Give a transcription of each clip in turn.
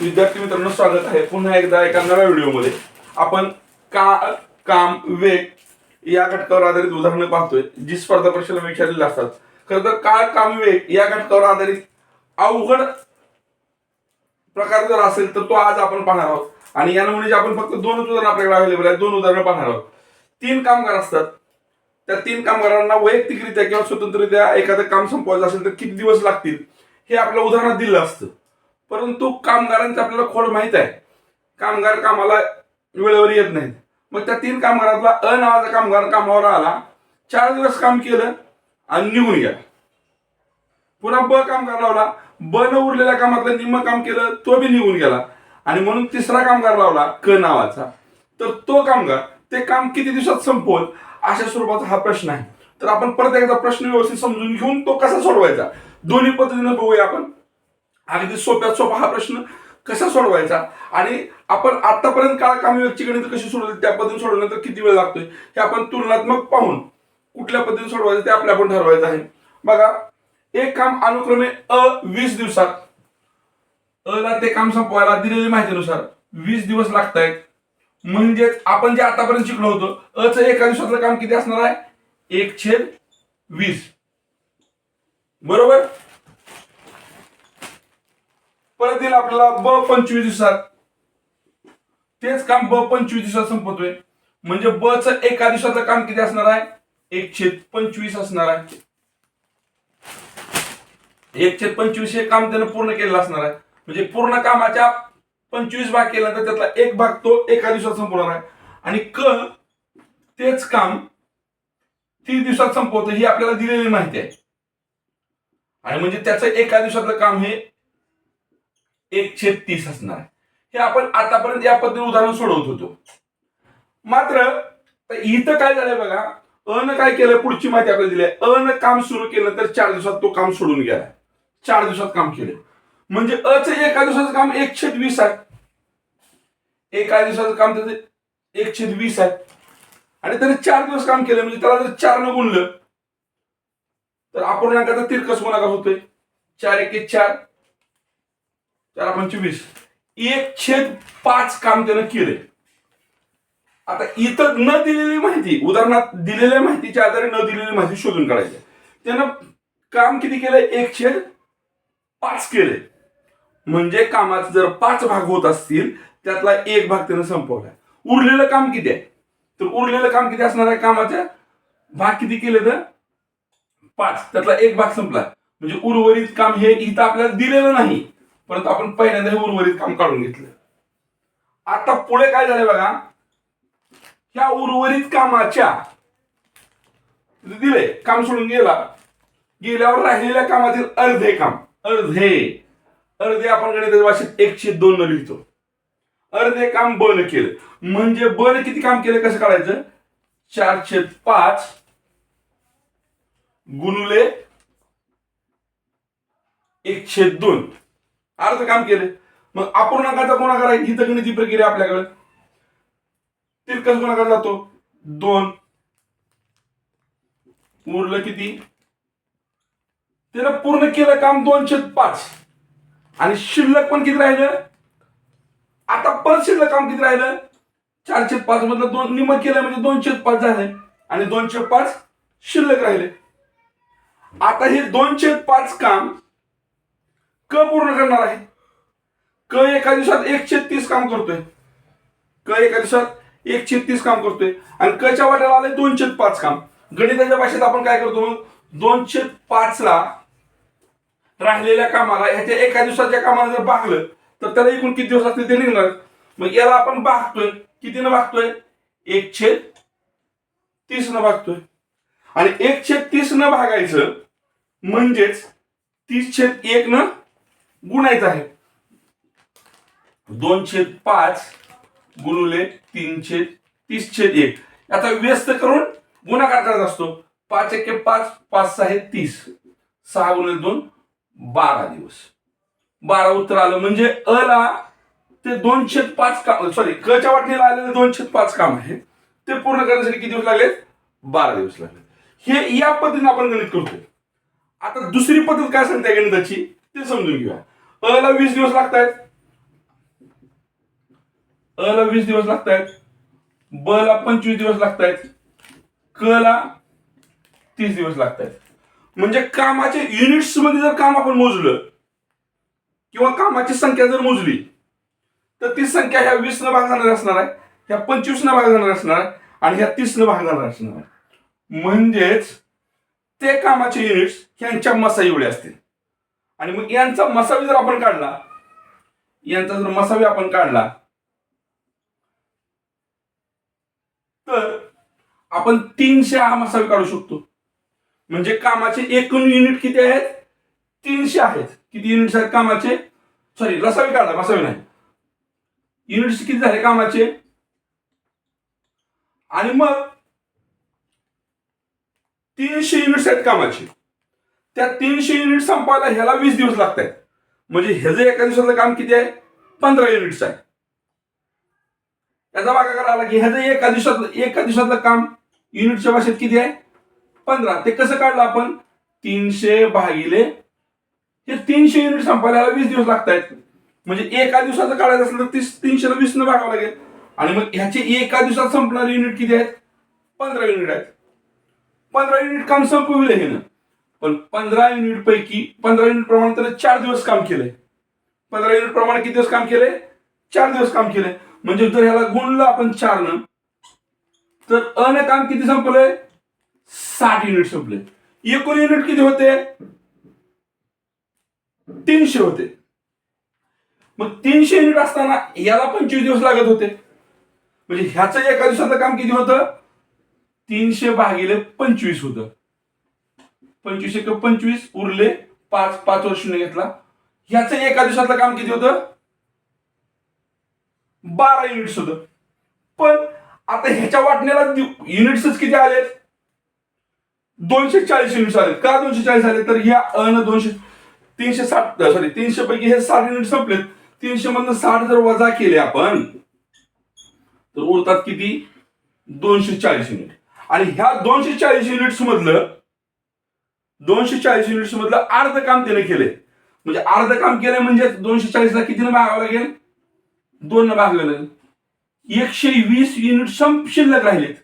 विद्यार्थी मित्रांनो स्वागत आहे. पुन्हा एकदा एका नव्या व्हिडिओमध्ये. आपण का काम वेग या घटकावर आधारित उदाहरणं पाहतोय जी स्पर्धा परीक्षेला विचारलेली असतात. खरं तर काळ काम वेग या घटकावर आधारित अवघड प्रकार जर असेल तर तो आज आपण पाहणार आहोत. आणि या नमुनेचे म्हणजे आपण फक्त दोनच उदाहरण आपल्याकडे अवेलेबल आहेत दोन उदाहरणं पाहणार आहोत. तीन कामगार असतात. त्या तीन कामगारांना वैयक्तिकरित्या किंवा स्वतंत्ररित्या एखादं काम संपवायचं असेल तर किती दिवस लागतील हे आपल्या उदाहरणात दिलं असतं. परंतु कामगारांचं आपल्याला खोड माहीत आहे. कामगार कामाला वेळेवर येत नाहीत. मग त्या तीन कामगारातला अ नावाचा कामगार कामावर आला चार दिवस काम केलं आणि निघून गेला. पुन्हा ब कामगार लावला ब न उरलेल्या कामातलं निम्म काम केलं तो बी निघून गेला. आणि म्हणून तिसरा कामगार लावला क नावाचा. तर तो कामगार ते काम किती दिवसात संपवत अशा स्वरूपाचा हा प्रश्न आहे. तर आपण परत एकदा प्रश्न व्यवस्थित समजून घेऊन तो कसा सोडवायचा? दोन्ही पद्धतीनं बघूया आपण. अगदी सोप्यात सोपा हा प्रश्न कसा सोडवायचा? आणि आपण आतापर्यंत काळ कामी व्यक्ती गणित कशी सोडवली त्या पद्धतीने सोडवल्यानंतर किती वेळ लागतोय? हे आपण तुलनात्मक पाहून कुठल्या पद्धतीने सोडवायचं ते आपल्या आपण ठरवायचं आहे. बघा एक काम अनुक्रमे अ वीस दिवसात अ ला ते काम संपवायला दिलेली माहितीनुसार वीस दिवस लागत आहेत म्हणजेच आपण जे आतापर्यंत शिकलो होतो अ एका दिवसातलं काम किती असणार आहे? एक छेद वीस. बरोबर? परत येईल आपल्याला ब पंचवीस दिवसात. तेच काम ब पंचवीस दिवसात संपवतोय म्हणजे ब च एका दिवसाचं काम किती असणार आहे? एक छेद पंचवीस असणार आहे. एक छेद पंचवीस हे काम त्यानं पूर्ण केलेलं असणार आहे. म्हणजे पूर्ण कामाच्या पंचवीस भाग केल्यानंतर त्यातला एक भाग तो एका दिवसात संपवणार आहे. आणि क तेच काम तीस दिवसात संपवतं ही आपल्याला दिलेली माहिती आहे. आणि म्हणजे त्याचं एका दिवसातलं काम हे एकशे तीस असणार. हे आपण आतापर्यंत या पद्धतीने उदाहरण सोडवत होतो. मात्र इथं काय झालंय बघा अन काय केलं? पुढची माहिती आपल्याला दिली अन काम सुरू केलं तर चार दिवसात तो काम सोडून गेला. चार दिवसात काम केलं. म्हणजे अच एका दिवसाचं काम एकशे वीस आहे. एका दिवसाचं काम त्याचं एकशे वीस आहे. आणि त्याने चार दिवस काम केलं म्हणजे त्याला जर चार न गुणलं तर अपूर्णांकाचा तिरकस गुणाकार होतोय. चार एक चार. चार पंचवीस एक छेद पाच काम त्यानं केलंय. आता इथं न दिलेली माहिती उदाहरणार्थ दिलेल्या माहितीच्या आधारे न दिलेली माहिती शोधून काढायची. त्यानं काम किती केलंय? एक छेद पाच केले म्हणजे कामाचे जर पाच भाग होत असतील त्यातला एक भाग त्यानं संपवलाय. उरलेलं काम किती आहे? तर उरलेलं काम किती असणार आहे कामाच्या भाग किती केले तर? पाच. त्यातला एक भाग संपला. म्हणजे उर्वरित काम हे इथं आपल्याला दिलेलं नाही. परंतु आपण पहिल्यांदा हे उर्वरित काम काढून घेतलं. आता पुढे काय झालं बघा? ह्या उर्वरित कामाच्या दिले काम सोडून गेला. गेल्यावर राहिलेल्या कामातील अर्धे काम. अर्धे. अर्धे आपण गणित भाषेत एकशे दोन न लिहितो. अर्धे काम बन केलं. म्हणजे बन किती काम केलं? कसं काढायचं? चारशे पाच गुणुले एकशे दोन. अर्ध काम केलं. मग अपूर्णांकाचा गुणाकार आहे ही गणिती प्रक्रिया आपल्याकडे. तिरकस गुणाकार जातो? दोन. उरलं किती? त्यानं पूर्ण केलं काम दोनशे पाच. आणि शिल्लक पण किती राहिलं? आता परत शिल्लक काम किती राहिलं? चारशे पाच मधलं दोन निम केलं म्हणजे दोनशे पाच झाले. आणि दोनशे पाच शिल्लक राहिले. आता हे दोनशे पाच काम क पूर्ण करणार आहे? क एका दिवसात एकशे तीस काम करतोय. क एका दिवसात एकशे तीस काम करतोय. आणि कच्या वाट्याला आले दोनशे पाच काम. गणिताच्या भाषेत आपण काय करतो? मग दोनशे पाच ला राहिलेल्या कामाला ह्याच्या एका दिवसाच्या कामाला जर भागलं तर त्याला एकूण किती दिवस असतील ते निघणार. मग याला आपण भागतोय. कितीनं भागतोय? एक छेद तीस न भागतोय. आणि एक छेद तीस न भागायचं म्हणजेच तीस छेद एक न गुणायचं आहे दोन छेद पाच गुणुले तीन छेद तीस छेद एक. आता व्यस्त करून गुणाकार करत असतो. पाच एके पाच पाच सहा हे तीस. सहा गुणिले दोन बारा दिवस. बारा उत्तर आलं म्हणजे अ ला ते दोन छेद पाच काम सॉरी क च्या वाटणीला आलेले दोन छेद पाच काम आहे. ते पूर्ण करण्यासाठी किती दिवस लागले बारा दिवस लागले हे या पद्धतीने आपण गणित करतो आता दुसरी पद्धत काय सांगते गणिताची? ते समजून घेऊया. अ ला वीस दिवस लागतायत. आहेत अ ला वीस दिवस लागतायत. बला ब ला पंचवीस दिवस लागतायत. क ला तीस दिवस लागतायत. म्हणजे कामाचे युनिट्समध्ये जर काम आपण मोजलं किंवा कामाची संख्या जर मोजली तर ती संख्या ह्या वीस न भागणार असणार आहे ह्या पंचवीस न भागणार असणार आहे आणि ह्या तीस न भागणार असणार आहे. म्हणजेच ते कामाचे युनिट्स ह्यांच्या मसा एवढे असतील. आणि मग यांचा मसावी जर आपण काढला यांचा जर मसावी आपण काढला तर आपण तीनशे हा मसावी काढू शकतो. म्हणजे कामाचे एकूण युनिट किती आहेत? तीनशे आहेत. किती युनिट्स आहेत कामाचे? सॉरी रसावी काढला मसावी नाही. युनिट्स किती झाले कामाचे? आणि मग तीनशे युनिट्स आहेत कामाचे. त्या तीनशे युनिट संपायला ह्याला वीस दिवस लागत आहेत म्हणजे ह्याचं एका दिवसाचं काम किती आहे? पंधरा युनिट्स आहे. याचा भागा करायला की ह्याचं एका दिवसात एका दिवसातलं काम युनिटच्या भाषेत किती आहे? पंधरा. ते कसं काढलं आपण? तीनशे भागिले हे तीनशे युनिट संपायला ह्याला वीस दिवस लागत आहेत म्हणजे एका दिवसाचं काढायचं असेल तर तीस तीनशेला वीस न भागावं लागेल. आणि मग ह्याचे एका दिवसात संपणारे युनिट किती आहेत? पंधरा युनिट आहेत. पंधरा युनिट काम संपविले हे ना. पण पंधरा युनिट पैकी पंधरा युनिट प्रमाणे त्याने चार दिवस काम केलंय. पंधरा युनिट प्रमाणे किती दिवस काम केले चार दिवस काम केलंय. म्हणजे जर ह्याला गुणलं आपण चार न तर अन काम किती संपलंय? साठ युनिट संपले एकूण युनिट किती होते? तीनशे होते. मग तीनशे युनिट असताना याला पंचवीस दिवस लागत होते. म्हणजे ह्याचं एका दिवसाचं काम किती होतं? तीनशे भागिले पंचवीस होतं. पंचवीस एक पंचवीस उरले पाच पाच वर्षाने घेतला. ह्याचं एका दिवसातलं काम किती होतं? बारा युनिट्स होतं. पण आता ह्याच्या वाटण्याला युनिट्सच किती आलेत? दोनशे चाळीस युनिट्स आले का दोनशे चाळीस आले तर ह्या अन दोनशे तीनशे साठ सॉरी तीनशे पैकी हे साठ युनिट संपलेत. तीनशे मधनं साठ जर वजा केले आपण तर उरतात किती? दोनशे चाळीस युनिट आणि ह्या दोनशे चाळीस युनिट्स मधलं दोनशे चाळीस युनिट्स मधलं अर्ध काम त्याने केले म्हणजे अर्ध काम केलंय म्हणजे दोनशे चाळीसला कितीनं भागावं लागेल? दोन न लागेल एकशे वीस युनिट संप शिल्लक राहिलेत.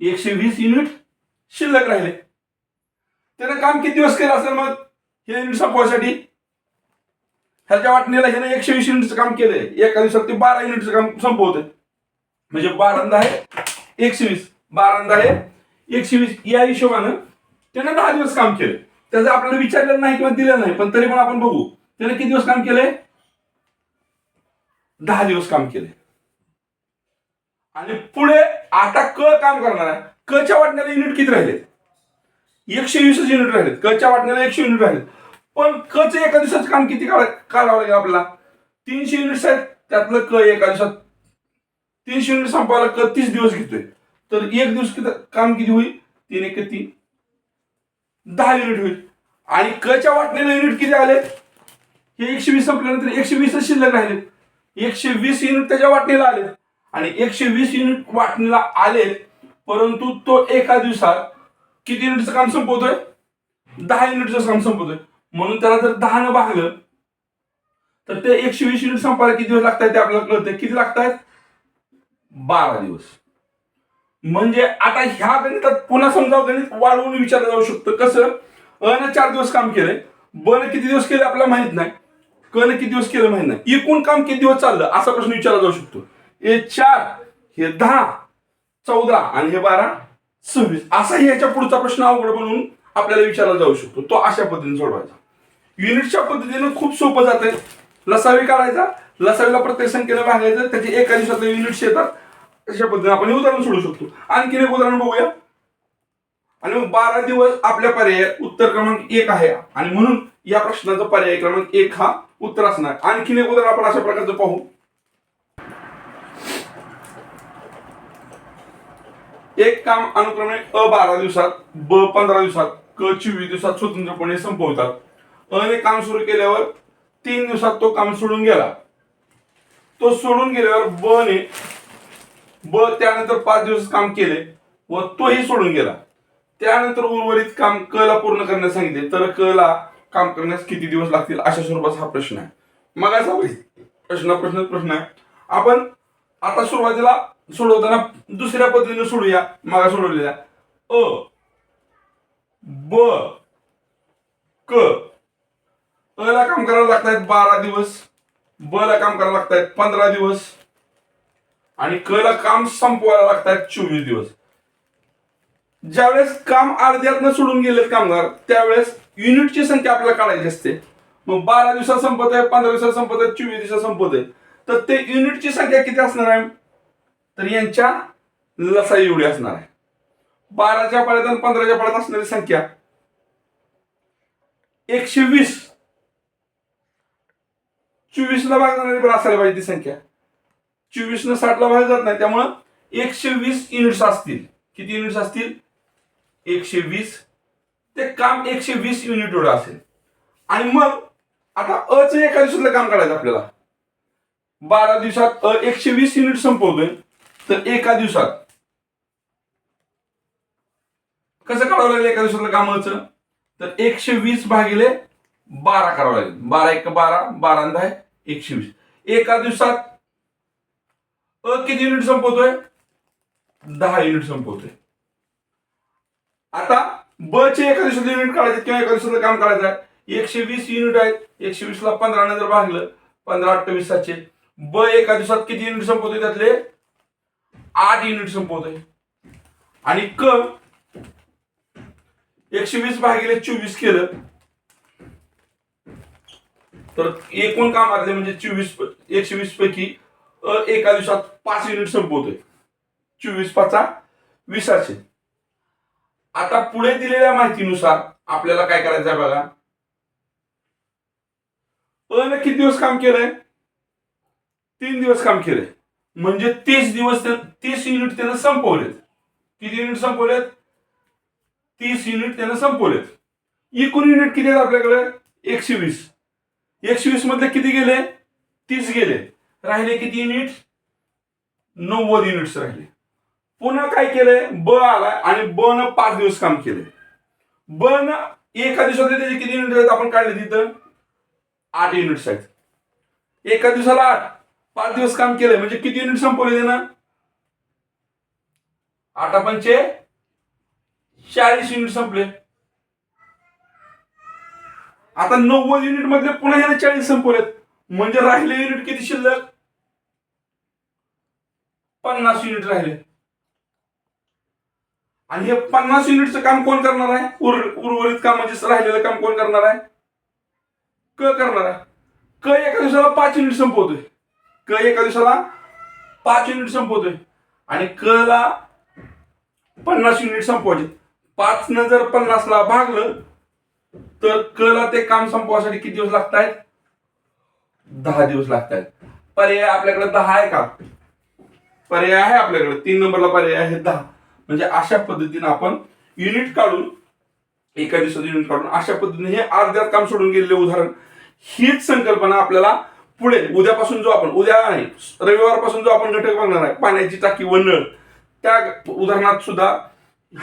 एकशे वीस युनिट शिल्लक राहिले त्यानं काम किती दिवस केलं असेल मग? हे युनिट संपवायसाठी? ह्याच्या वाटणीला ह्यानं एकशे वीस युनिटचं काम केलंय. एका दिवसात ते बारा युनिटचं काम संपवतंय. म्हणजे बारांदा आहे एकशे वीस बारांदा आहे एकशे वीस या हिशोबानं त्यानं दहा दिवस काम केलं. त्याचं आपल्याला विचारलेलं नाही किंवा दिलं नाही पण तरी पण आपण बघू. त्याने किती दिवस काम केले दहा दिवस काम केले आणि पुढे आता क काम करणार आहे? क च्या वाटण्याला युनिट किती राहिलेत? एकशे वीसच युनिट राहिलेत. क च्या वाटण्याला एकशे युनिट राहिलेत. पण क एका दिवसाचं काम किती काढा काढावं लागेल आपल्याला? तीनशे युनिट्स आहेत. त्यातलं क एका दिवसात तीनशे युनिट संपवायला क तीस दिवस घेतोय. तर एक दिवस किती काम किती होईल? तीन एक तीन. दहा युनिट होईल. आणि कच्या वाटणीला युनिट किती आले? हे एकशे वीस संपल्यानंतर एकशे वीसच शिल्लक राहिले. एकशे वीस युनिट त्याच्या वाटणीला आले. आणि एकशे वीस युनिट वाटणीला आले परंतु तो एका दिवसात किती युनिटचं काम संपवतोय? दहा युनिटचं काम संपवतोय. म्हणून त्याला जर दहानं भागलं तर ते एकशे वीस युनिट संपायला किती दिवस लागतात ते आपल्याला कळतंय. किती लागतात बारा दिवस. म्हणजे आता ह्या गणितात पुन्हा समजा गणित वाढवून विचारलं जाऊ शकतं. कसं? अन चार दिवस काम केलंय. बन किती दिवस केले आपल्याला माहीत नाही. कन किती दिवस केलं माहीत नाही. एकूण काम किती दिवस चाललं? असा प्रश्न विचारला जाऊ शकतो. हे चार हे दहा चौदा आणि हे बारा सव्वीस. असा याच्या पुढचा प्रश्न अवघड बनवून आपल्याला विचारला जाऊ शकतो. तो अशा पद्धतीने सोडवायचा. युनिटच्या पद्धतीने खूप सोपं जाते लसावी काढायचा. लसावीला प्रत्येक संख्येने भागायचं. त्याचे एका दिवसातले युनिट्स येतात. अशा पद्धतीने आपण हे उदाहरण सोडू शकतो. आणखीन एक उदाहरण बघूया. आणि मग बारा दिवस आपल्या पर्याय उत्तर क्रमांक एक आहे. आणि म्हणून या प्रश्नाचा पर्याय क्रमांक एक हा उत्तर असणार. आणखीन एक उदाहरण आपण अशा प्रकारचं पाहू. एक काम अनुक्रमे अ बारा दिवसात ब पंधरा दिवसात क चोवीस दिवसात स्वतंत्रपणे संपवतात. अ काम सुरू केल्यावर तीन दिवसात तो काम सोडून गेला. तो सोडून गेल्यावर ब ने ब त्यानंतर पाच दिवस काम केले व तोही सोडून गेला. त्यानंतर उर्वरित काम क ला पूर्ण करण्यास सांगितले. तर क ला काम करण्यास किती दिवस लागतील अशा स्वरूपाचा हा प्रश्न आहे. मग असा प्रश्न प्रश्न प्रश्न आहे. आपण आता सुरुवातीला सोडवताना दुसऱ्या पद्धतीने सोडूया. मागा सोडवलेल्या. अ ब क. अ ला काम करायला लागत आहेत बारा दिवस. ब ला काम करायला लागत आहेत पंधरा दिवस. आणि क काम संपवायला लागतात चोवीस दिवस. ज्यावेळेस काम अर्ध्यातनं सोडून गेलेत कामगार त्यावेळेस युनिटची संख्या आपल्याला काढायची असते. मग बारा दिवसात संपत आहे पंधरा दिवसात संपत आहे चोवीस दिवसात संपत आहे तर ते युनिटची संख्या किती असणार आहे? तर यांच्या लसाई एवढी असणार आहे. बाराच्या पाळ्यात आणि पंधराच्या पाळ्यात असणारी संख्या एकशे वीस. चोवीस ला भागणारी पण असायला पाहिजे ती संख्या. चोवीस न साठ ला भाग जात नाही त्यामुळं एकशे वीस युनिट्स असतील. किती युनिट्स असतील? एकशे वीस. ते काम एकशे वीस युनिट एवढं असेल. आणि मग आता अ एका दिवसातलं काम काढायचं आपल्याला. बारा दिवसात अ एकशे वीस युनिट संपवतोय तर एका दिवसात. कसं करावं लागेल एका दिवसातलं कामाचं तर एकशे वीस भागिले बारा करावं लागेल. बारा एक बारा बारा दहा एकशे वीस. एका दिवसात अ किती युनिट संपवतोय दहा युनिट संपवतोय. आता ब चे एका दिवसात युनिट काढायचे किंवा एका दिवसाचं काम काढायचं आहे. एकशे वीस युनिट आहेत. एकशे वीस ला पंधरा जर भागलं पंधरा अठ्ठावीस सातशे. ब एका दिवसात किती युनिट संपवतोय त्यातले? आठ युनिट संपवतोय. आणि क एकशे वीस भागिले चोवीस केलं तर एकूण कामातले म्हणजे चोवीस एकशे वीस पैकी एका दिवसात पाच युनिट संपवतोय. चोवीस पाचा वीसाशे. आता पुढे दिलेल्या माहितीनुसार आपल्याला काय करायचं आहे बघा? अ ने किती दिवस काम केलंय? तीन दिवस काम केलंय. म्हणजे तीस दिवस तीस युनिट त्यानं संपवलेत. किती युनिट संपवलेत? तीस युनिट त्यानं संपवलेत. एकूण युनिट किती आहेत आपल्याकडे? एकशे वीस. एकशे वीस मधले किती गेले? तीस गेले. राहिले किती युनिट? नव्वद युनिट्स राहिले. पुन्हा काय केलंय? ब आलाय आणि ब न पाच दिवस काम केले ब न एका दिवसातले त्याचे किती युनिट आहेत आपण काढले तिथं? आठ युनिट्स आहेत. एका दिवसाला आठ. पाच दिवस काम केलंय. म्हणजे किती युनिट संपवले त्यानं? आठ पंचे चाळीस युनिट संपले. आता नव्वद युनिट मधले पुन्हा ह्याने चाळीस संपवलेत. म्हणजे राहिले युनिट किती शिल्लक? पन्नास युनिट राहिले. आणि हे पन्नास युनिटचं काम कोण करणार आहे? उर्वरित काम म्हणजे राहिलेलं काम कोण करणार आहे? क करणार आहे. क एका दिवसाला पाच युनिट संपवतोय. क एका दिवसाला पाच युनिट संपवतोय. आणि क ला पन्नास युनिट संपवायचे. पाच न जर पन्नासला भागलं तर क ला ते काम संपवासाठी किती दिवस लागत आहेत दहा दिवस लागत आहेत पर्याय आपल्याकडे दहा आहे का? पर्याय आहे आपल्याकडे. तीन नंबरला पर्याय आहे दहा. म्हणजे अशा पद्धतीने आपण युनिट काढून एका दिवसात युनिट काढून अशा पद्धतीने हे अर्ध्यात काम सोडून गेलेले उदाहरण. हीच संकल्पना आपल्याला पुढे उद्यापासून जो आपण उद्या नाही रविवारपासून जो आपण घटक बघणार आहे पाण्याची टाकी व नळ त्या उदाहरणात सुद्धा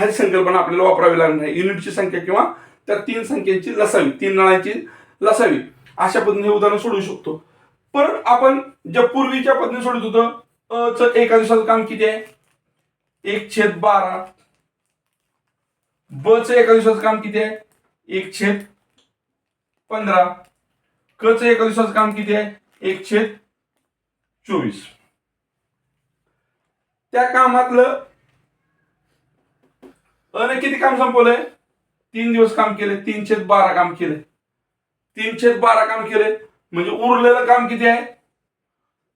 ही संकल्पना आपल्याला वापरावी लागणार आहे. युनिटची संख्या किंवा त्या तीन संख्यांची लसावी तीन नळांची लसावी. अशा पद्धतीने हे उदाहरण सोडवू शकतो. परत आपण ज्या पूर्वीच्या पद्धतीने सोडत होतं अ च एका दिवसाचं काम किती आहे? एक छेद बारा. ब च एका दिवसाचं काम किती आहे? एक छेद पंधरा. क च एका दिवसाचं काम किती आहे? एक छेद चोवीस. त्या कामातलं अ किती काम संपवलंय? तीन दिवस काम केले तीन छेद बारा काम केले तीन छेद बारा काम केले म्हणजे उरलेलं काम किती आहे?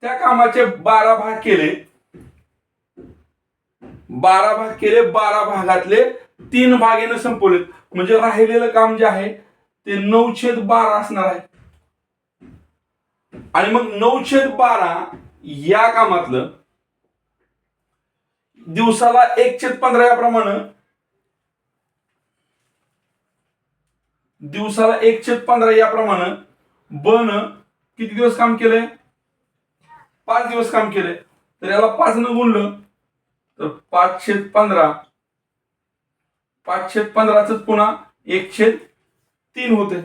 त्या कामाचे बारा भाग केले. बारा भाग केले बारा भागातले तीन भागेनं संपवले म्हणजे राहिलेलं काम जे आहे ते नऊ छेद बारा असणार आहे. आणि मग नऊ छेद बारा या कामातलं दिवसाला एक छेद पंधरा याप्रमाणे दिवसाला एक छेद पंधरा याप्रमाणे बन किती दिवस काम केलंय? पाच दिवस काम केले. तर याला पाच न गुणलं तर पाच छेद पंधरा. पाच छेद पंधराच पुन्हा एक छेद तीन होते.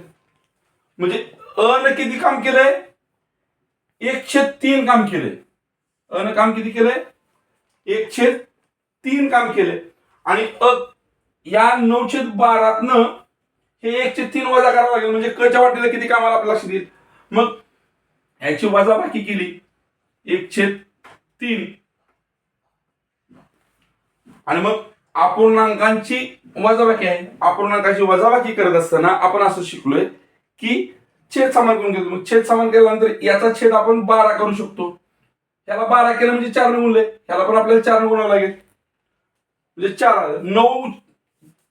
म्हणजे अन किती काम केलंय? एक छेद तीन काम केले अन काम किती केलंय? एक छेद तीन काम केले आणि अ या नऊ छेद बारातनं हे एक छेद तीन वजा करावं लागेल. म्हणजे कच्या वाटेला किती कामाला आपल्या लक्ष देईल? मग ह्याची वजाबाकी केली. एक छेद तीन. आणि मग अपूर्णांकांची वजाबाकी आहे. अपूर्णांकाची वजाबाकी करत असताना आपण असं शिकलोय की छेद समान करून घेतो. मग छेद समान केल्यानंतर याचा छेद आपण बारा करू शकतो. याला बारा केलं म्हणजे चार ने गुणले पण आपल्याला चार ने गुणावं लागेल. म्हणजे चार नऊ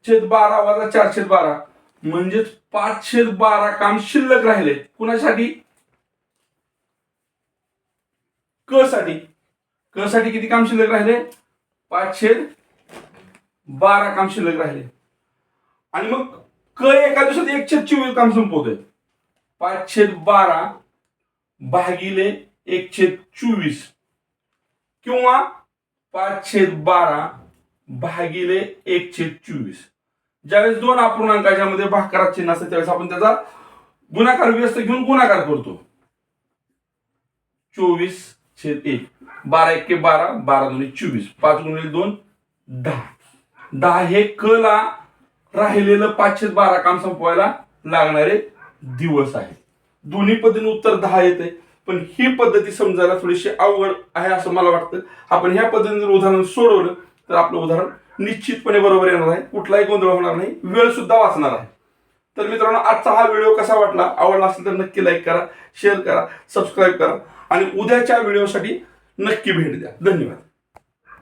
छेद बारा वजा चार छेद बारा. म्हणजेच पाच छेद बारा काम शिल्लक राहिले. कुणासाठी? क साठी क साठी किती काम शिल्लक राहिले? पाचशे बारा काम शिल्लक राहिले. आणि मग क एका दिवसात एकशे चोवीस काम संपवतोय. पाचशे बारा भागिले एकशे चोवीस. किंवा पाचशे बारा भागिले एकशे चोवीस. ज्यावेळेस दोन अपूर्णांकाच्या मध्ये भाकारात चिन्ह असतं त्यावेळेस आपण त्याचा गुणाकार व्यस्त घेऊन गुणाकार करतो. चोवीस छेद एक बारा एक बारा बारा दोन्ही चोवीस पाच गुणिले दोन दहा. दहा हे क ला राहिलेलं पाचशे बारा काम संपवायला लागणारे दिवस आहे दोन्ही पद्धतीने उत्तर दहा येते पण ही पद्धती समजायला थोडीशी अवघड आहे असं मला वाटतं. आपण ह्या पद्धतीने जर उदाहरण सोडवलं तर आपलं उदाहरण निश्चितपणे बरोबर येणार आहे. कुठलाही गोंधळ होणार नाही. वेळ सुद्धा वाचणार आहे. तर मित्रांनो आजचा हा व्हिडिओ कसा वाटला? आवडला असेल तर नक्की लाईक करा शेअर करा सबस्क्राईब करा. आणि उद्याच्या व्हिडिओसाठी नक्की भेट द्या. धन्यवाद.